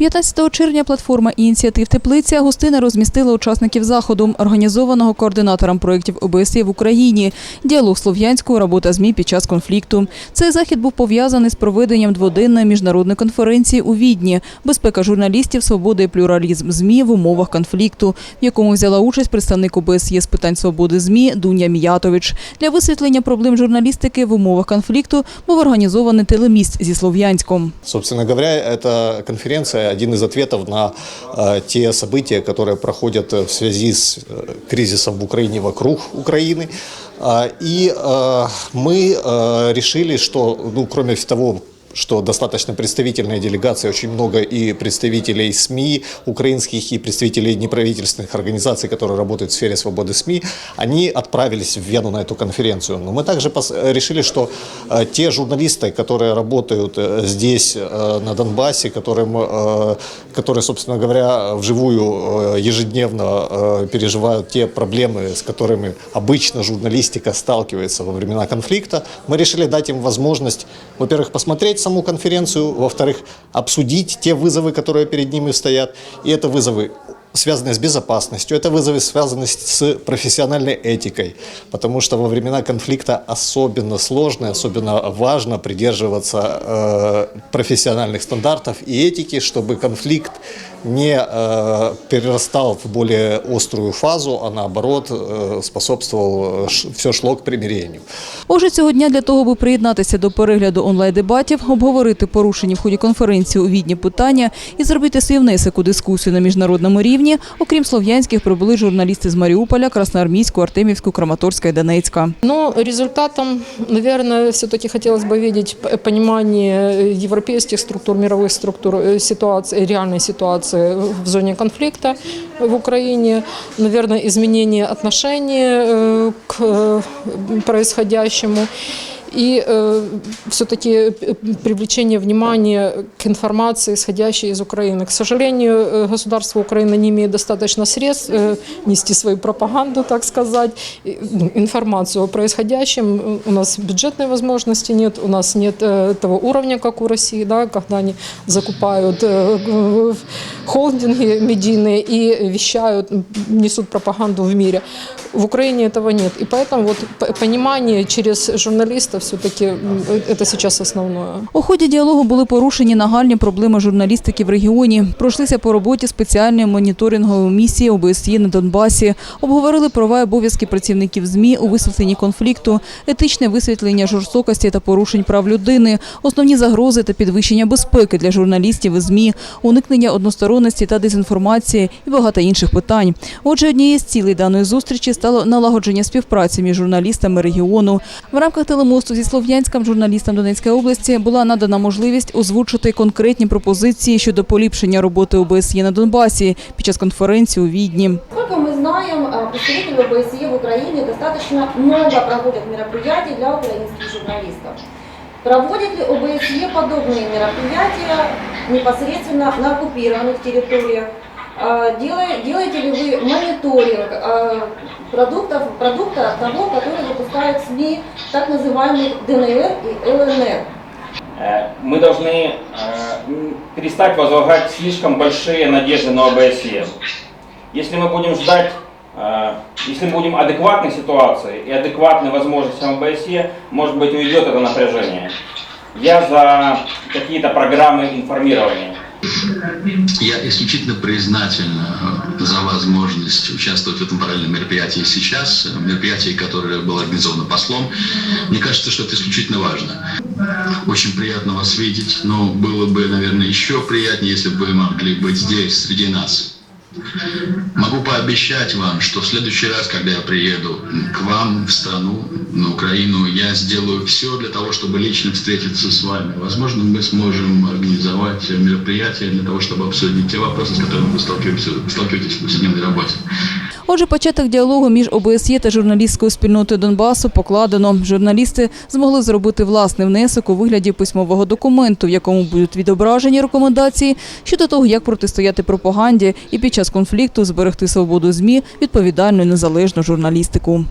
15 червня платформа ініціатив Теплиця гостина розмістила учасників заходу, організованого координатором проєктів ОБСЄ в Україні. Діалог слов'янського робота ЗМІ під час конфлікту. Цей захід був пов'язаний з проведенням дводенної міжнародної конференції у Відні Безпека журналістів, свобода і плюралізм ЗМІ в умовах конфлікту, в якому взяла участь представник ОБСЄ з питань свободи ЗМІ Дуня Міятович. Для висвітлення проблем журналістики в умовах конфлікту був організований телеміст зі Слов'янськом. Собственно говоря, эта конференция один из ответов на э, те события, которые проходят э, в связи с э, кризисом в Украине вокруг Украины. А, И э, мы э, решили, что, ну, кроме того, что достаточно представительная делегация, очень много и представителей СМИ украинских, и представителей неправительственных организаций, которые работают в сфере свободы СМИ, они отправились в Вену на эту конференцию. Но мы также решили, что э, те журналисты, которые работают э, здесь, э, на Донбассе, которым, которые, собственно говоря, вживую ежедневно переживают те проблемы, с которыми обычно журналистика сталкивается во времена конфликта, мы решили дать им возможность, во-первых, посмотреть саму конференцию, во-вторых, обсудить те вызовы, которые перед ними стоят. И это вызовы связанные с безопасностью, это вызовы, связанные с профессиональной этикой, потому что во времена конфликта особенно сложно, особенно важно придерживаться э, профессиональных стандартов и этики, чтобы конфликт не э, перерастал в более острую фазу, а наоборот э, способствовал, все шло к примирению. Отже, цього дня для того, аби приєднатися до перегляду онлайн-дебатів, обговорити порушені в ході конференції у Відні питання і зробити свій внесок у дискусію на міжнародному рівні, окрім слов'янських, прибули журналісти з Маріуполя, Красноармійську, Артемівську, Краматорська і Донецька. Но результатом, наверное, все-таки хотелось бы видеть п- понимание европейских структур, мировых структур э, ситуации, реальной ситуации в зоне конфликта в Украине, наверное, изменение отношений э, к э, происходящему и э, все-таки привлечение внимания к информации, исходящей из Украины. К сожалению, э, государство Украины не имеет достаточно средств э, нести свою пропаганду, так сказать, и, ну, информацию о происходящем. У нас бюджетной возможности нет, у нас нет э, того уровня, как у России, да, когда они закупают э, г- холдинги медийные и вещают, несут пропаганду в мире. В Украине этого нет. И поэтому вот п- понимание через журналистов все-таки это сейчас основное. У ході діалогу були порушені нагальні проблеми журналістики в регіоні. Пройшлися по роботі спеціальної моніторингової місії ОБСЄ на Донбасі. Обговорили права і обов'язки працівників ЗМІ у висвітленні конфлікту, етичне висвітлення жорстокості та порушень прав людини, основні загрози та підвищення безпеки для журналістів і ЗМІ, уникнення односторонності та дезінформації і багато інших питань. Отже, однією з цілей даної зустрічі стало налагодження співпраці між журналістами регіону. В рамках телемосту зі Слов'янськом журналістам Донецької області була надана можливість озвучити конкретні пропозиції щодо поліпшення роботи ОБСЄ на Донбасі під час конференції у Відні. Сколько мы знаем, э, представители ОБСЕ в Украине достаточно много проводят мероприятий для украинских журналистов. Проводит ли ОБСЕ подобные мероприятия непосредственно на оккупированных территориях? А, делае- Делаете ли вы мониторинг а, продуктов, продукта того, который выпускают СМИ, так называемых ДНР и ЛНР? Э, Мы должны э, перестать возлагать слишком большие надежды на ОБСЕ. Если мы будем ждать, э, если мы будем адекватной ситуации и адекватной возможностям ОБСЕ, может быть уйдет это напряжение. Я за какие-то программы информирования. Я исключительно признателен э, за возможность участвовать в этом параллельном мероприятии сейчас, э, мероприятии, которое было организовано послом. Мне кажется, что это исключительно важно. Очень приятно вас видеть, но было бы, наверное, еще приятнее, если бы вы могли быть здесь, среди нас. Могу пообещать вам, что в следующий раз, когда я приеду к вам в страну, на Украину, я сделаю все для того, чтобы лично встретиться с вами. Возможно, мы сможем организовать мероприятие для того, чтобы обсудить те вопросы, с которыми вы сталкиваетесь, сталкиваетесь в повседневной работе. Отже, початок діалогу між ОБСЄ та журналістською спільнотою Донбасу покладено. Журналісти змогли зробити власний внесок у вигляді письмового документу, в якому будуть відображені рекомендації щодо того, як протистояти пропаганді і під час конфлікту зберегти свободу ЗМІ, відповідальну і незалежну журналістику.